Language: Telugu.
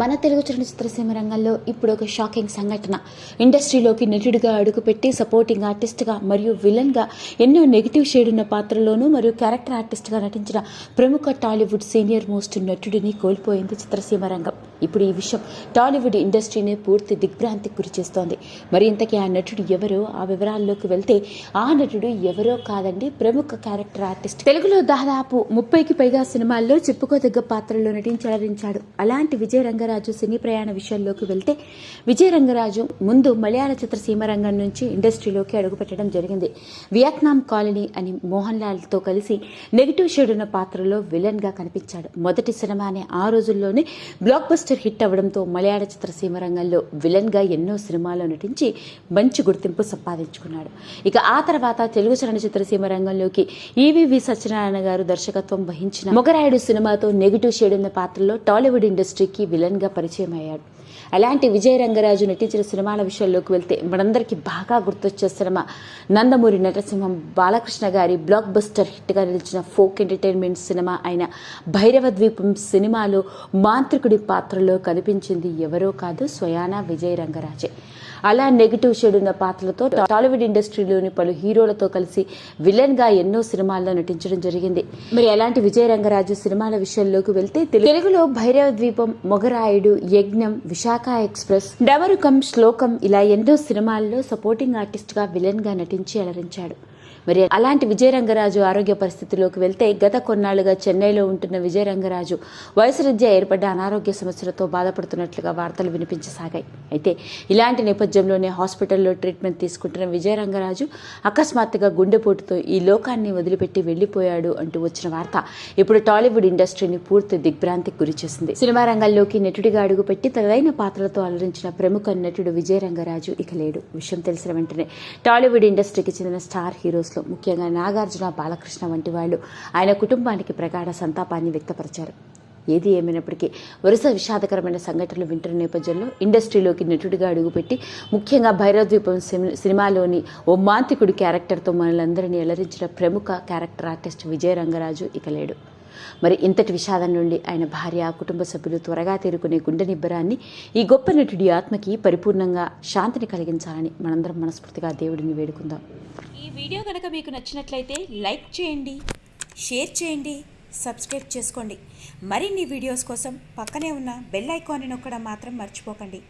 మన తెలుగు చలనచిత్రసీమ రంగంలో ఇప్పుడు ఒక షాకింగ్ సంఘటన. ఇండస్ట్రీలోకి నటుడిగా అడుగుపెట్టి సపోర్టింగ్ ఆర్టిస్ట్గా మరియు విలన్గా ఎన్నో నెగిటివ్ షేడ్ ఉన్న పాత్రలోనూ మరియు క్యారెక్టర్ ఆర్టిస్ట్గా నటించిన ప్రముఖ టాలీవుడ్ సీనియర్ మోస్ట్ నటుడిని కోల్పోయింది చిత్రసీమ రంగం. ఇప్పుడు ఈ విషయం టాలీవుడ్ ఇండస్ట్రీని పూర్తి దిగ్భ్రాంతికి గురి చేస్తోంది. మరి ఇంతకీ ఆ నటుడు ఎవరో? ఆ వివరాల్లోకి వెళ్తే ఆ నటుడు ఎవరో కాదండి ప్రముఖ క్యారెక్టర్ ఆర్టిస్ట్. తెలుగులో దాదాపు ముప్పైకి పైగా సినిమాల్లో చెప్పుకోదగ్గ పాత్రలో నటించి అలరించాడు అలాంటి విజయ రంగరాజు సినీ ప్రయాణ విషయంలోకి వెళ్తే విజయ రంగరాజు ముందు మలయాళ చిత్రసీమ రంగం నుంచి ఇండస్ట్రీలోకి అడుగుపెట్టడం జరిగింది. వియత్నాం కాలనీ అని మోహన్ లాల్తో కలిసి నెగిటివ్ షేడ్ ఉన్న పాత్రలో విలన్గా కనిపించాడు. మొదటి సినిమానే ఆ రోజుల్లోనే బ్లాక్ బస్టర్ హిట్ అవడంతో మలయాళ చిత్రసీమ రంగంలో విలన్గా ఎన్నో సినిమాల్లో నటించి మంచి గుర్తింపు సంపాదించుకున్నాడు. ఇక ఆ తర్వాత తెలుగు చలనచిత్ర సీమ రంగంలోకి ఈవీవి సత్యనారాయణ గారు దర్శకత్వం వహించిన మొగరాయుడు సినిమాతో నెగిటివ్ షేడ్ ఉన్న పాత్రలో టాలీవుడ్ ఇండస్ట్రీకి విలన్గా పరిచయం అయ్యాడు అలాంటి విజయ రంగరాజు నటించిన సినిమాల విషయంలోకి వెళ్తే మనందరికీ బాగా గుర్తొచ్చే సినిమా నందమూరి నటసింహం బాలకృష్ణ గారి బ్లాక్ బస్టర్ హిట్గా నిలిచిన ఫోక్ ఎంటర్టైన్మెంట్ సినిమా అయిన భైరవ ద్వీపం సినిమాలో మాంత్రికుడి పాత్ర పాత్రలో కనిపించింది ఎవరో కాదు స్వయానా విజయ రంగరాజే. అలా నెగిటివ్ షేడ్ ఉన్న పాత్రలతో టాలీవుడ్ ఇండస్ట్రీలోని పలు హీరోలతో కలిసి విలన్గా ఎన్నో సినిమాల్లో నటించడం జరిగింది. మరి అలాంటి విజయ రంగరాజు సినిమాల విషయంలోకి వెళ్తే తెలుగులో భైరవ ద్వీపం మొగరాయుడు యజ్ఞం విశాఖ ఎక్స్ప్రెస్ డమరుకం శ్లోకం ఇలా ఎన్నో సినిమాల్లో సపోర్టింగ్ ఆర్టిస్ట్గా విలన్గా నటించి అలరించాడు. మరి అలాంటి విజయరంగరాజు ఆరోగ్య పరిస్థితిలోకి వెళ్తే గత కొన్నాళ్ళుగా చెన్నైలో ఉంటున్న విజయరంగరాజు వయసురీత్యా ఏర్పడ్డ అనారోగ్య సమస్యలతో బాధపడుతున్నట్లుగా వార్తలు వినిపించసాగాయి. అయితే ఇలాంటి నేపథ్యంలోనే హాస్పిటల్లో ట్రీట్మెంట్ తీసుకుంటున్న విజయరంగరాజు అకస్మాత్తుగా గుండెపోటుతో ఈ లోకాన్ని వదిలిపెట్టి వెళ్ళిపోయాడు అంటూ వచ్చిన వార్త ఇప్పుడు టాలీవుడ్ ఇండస్ట్రీని పూర్తి దిగ్భ్రాంతికి గురిచేసింది సినిమా రంగంలోకి నటుడిగా అడుగుపెట్టి తనదైన పాత్రలతో అలరించిన ప్రముఖ నటుడు విజయరంగరాజు ఇక లేడు. విషయం తెలిసిన వెంటనే టాలీవుడ్ ఇండస్ట్రీకి చెందిన స్టార్ హీరోస్లో ముఖ్యంగా నాగార్జున బాలకృష్ణ వంటి వాళ్ళు ఆయన కుటుంబానికి ప్రగాఢ సంతాపాన్ని వ్యక్తపరిచారు. ఏది ఏమైనప్పటికీ వరుస విషాదకరమైన సంఘటనలు వింటున్న నేపథ్యంలో ఇండస్ట్రీలోకి నటుడిగా అడుగుపెట్టి ముఖ్యంగా భైరవద్వీపం సినిమాలోని ఓ మాంతికుడి క్యారెక్టర్తో మనలందరినీ అలరించిన ప్రముఖ క్యారెక్టర్ ఆర్టిస్ట్ విజయ రంగరాజు ఇక లేడు మరి ఇంతటి విషాదం నుండి ఆయన భార్య కుటుంబ సభ్యులు త్వరగా తేరుకునే గుండె నిబ్బరాన్ని ఈ గొప్ప నటుడి ఆత్మకి పరిపూర్ణంగా శాంతిని కలిగించాలని మనందరం మనస్ఫూర్తిగా దేవుడిని వేడుకుందాం. ఈ వీడియో కనుక మీకు నచ్చినట్లయితే లైక్ చేయండి షేర్ చేయండి సబ్స్క్రైబ్ చేసుకోండి. మరిన్ని వీడియోస్ కోసం పక్కనే ఉన్న బెల్ ఐకాన్ని నొక్కడం మాత్రం మర్చిపోకండి.